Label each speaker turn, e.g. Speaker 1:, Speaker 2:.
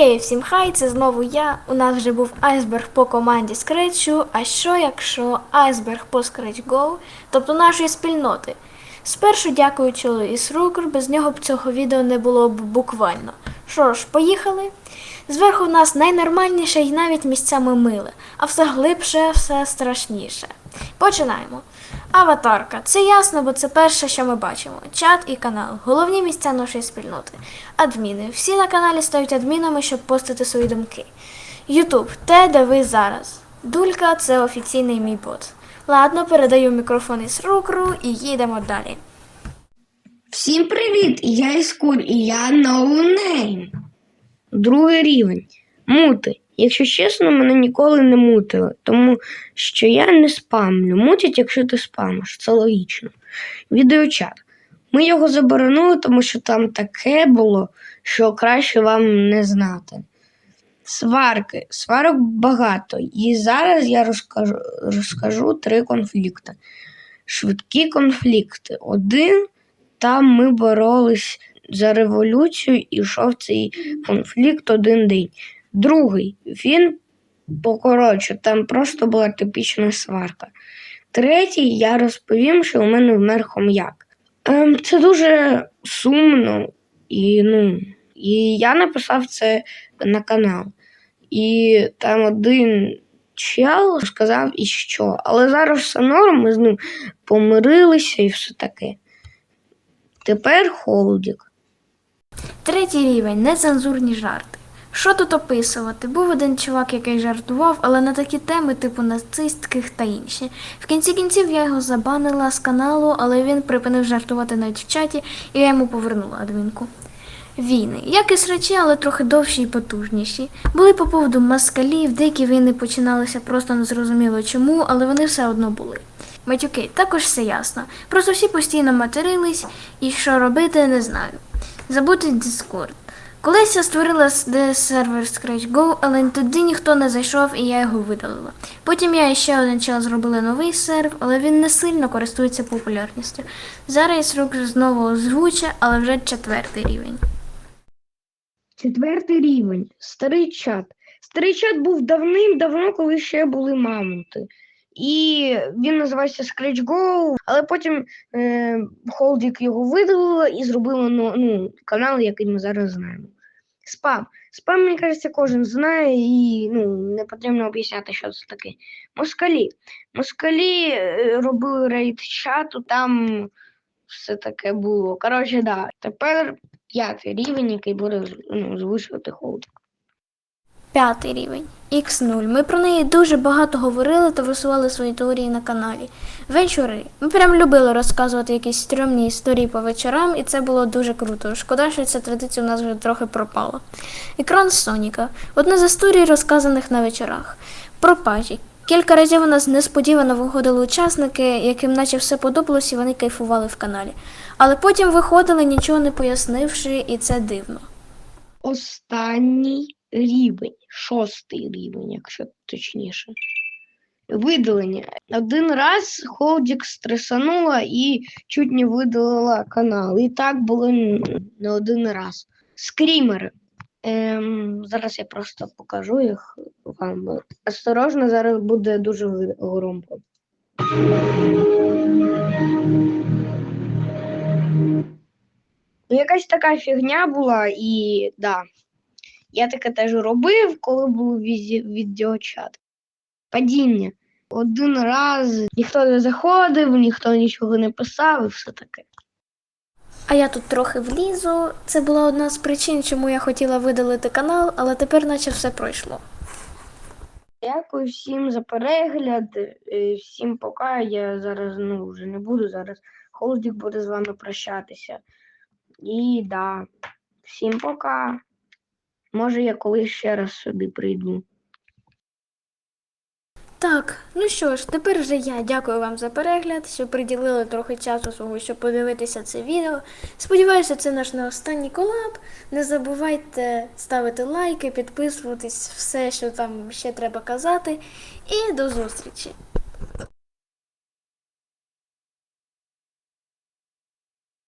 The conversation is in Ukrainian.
Speaker 1: Окей, всім хай, це знову я. У нас вже був айсберг по команді Scratch, а що якщо айсберг по Scratch Go, тобто нашої спільноти. Спершу дякуючи Лоїс Рукер, без нього б цього відео не було б буквально. Що ж, поїхали? Зверху в нас найнормальніше і навіть місцями миле, а все глибше, все страшніше. Починаємо. Аватарка. Це ясно, бо це перше, що ми бачимо. Чат і канал. Головні місця нашої спільноти. Адміни. Всі на каналі стають адмінами, щоб постити свої думки. Ютуб. Те, де ви зараз. Дулька це офіційний мій бот. Ладно, передаю мікрофон із рукру і їдемо далі.
Speaker 2: Всім привіт! Я Іскур і я ноунейм. Другий рівень. Мути. Якщо чесно, мене ніколи не мутили, тому що я не спамлю. Мутять, якщо ти спамиш, це логічно. Відеочат. Ми його заборонили, тому що там таке було, що краще вам не знати. Сварки. Сварок багато. І зараз я розкажу, розкажу три конфлікти. Швидкі конфлікти. Один там ми боролись за революцію і йшов цей конфлікт один день. Другий він покоротше, там просто була типічна сварка. Третій я розповім, що у мене вмер хом'як. Ем, це дуже сумно, і, ну, і я написав це на канал. І там один чел сказав і що. Але зараз все норм, ми з ним помирилися і все таке. Тепер холодік.
Speaker 1: Третій рівень нецензурні жарти. Що тут описувати? Був один чувак, який жартував, але на такі теми, типу нацистських та інші. В кінці кінців я його забанила з каналу, але він припинив жартувати навіть в чаті, і я йому повернула адмінку. Війни. Як і срачі, але трохи довші і потужніші. Були по поводу москалів, деякі війни починалися просто незрозуміло чому, але вони все одно були. Матюки, також все ясно. Просто всі постійно матерились, і що робити, не знаю. Забути Discord. Колись я створила сервер Scratch Go, але туди ніхто не зайшов і я його видалила. Потім я ще один час зробила новий сервер, але він не сильно користується популярністю. Зараз рук знову озвуче, але вже четвертий рівень.
Speaker 2: Четвертий рівень. Старий чат. Старий чат був давним-давно, коли ще були мамонти. І він називався Scratch Go, але потім е, Холдік його видалила і зробила ну, ну, канал, який ми зараз знаємо. Спам. Спам, мені кажеться, кожен знає і ну, не потрібно об'ясняти, що це таке. Москалі. Москалі е, робили рейд чату, там все таке було. Коротше, да. Тепер п'ятий рівень, який буде ну, звучувати Холдік.
Speaker 1: П'ятий рівень X0. Ми про неї дуже багато говорили та висували свої теорії на каналі. Вечори. Ми прям любили розказувати якісь стрьомні історії по вечорам, і це було дуже круто. Шкода, що ця традиція у нас вже трохи пропала. Екран Соніка. Одна з історій, розказаних на вечорах. Пропажі. Кілька разів у нас несподівано виходили учасники, яким наче все подобалось, і вони кайфували в каналі. Але потім виходили, нічого не пояснивши, і це дивно.
Speaker 2: Останній рівень, шостий рівень, якщо точніше. Видалення. Один раз Холдік стресанула і чуть не видалила канал. І так було не один раз. Скрімери. Ем, зараз я просто покажу їх вам. Осторожно, зараз буде дуже громко. Якась така фігня була, і да. Я таке теж робив, коли був відеочат. Падіння. Один раз ніхто не заходив, ніхто нічого не писав і все таке.
Speaker 1: А я тут трохи влізу. Це була одна з причин, чому я хотіла видалити канал, але тепер наче все пройшло.
Speaker 2: Дякую всім за перегляд. е, Всім пока. Я зараз ну, вже не буду. Зараз Холдік буде з вами прощатися. І да, всім пока. Може, я колись ще раз сюди прийду.
Speaker 1: Так, ну що ж, тепер вже я дякую вам за перегляд, що приділили трохи часу свого, щоб подивитися це відео. Сподіваюся, це наш не останній колаб. Не забувайте ставити лайки, підписуватись, все, що там ще треба казати. І до зустрічі!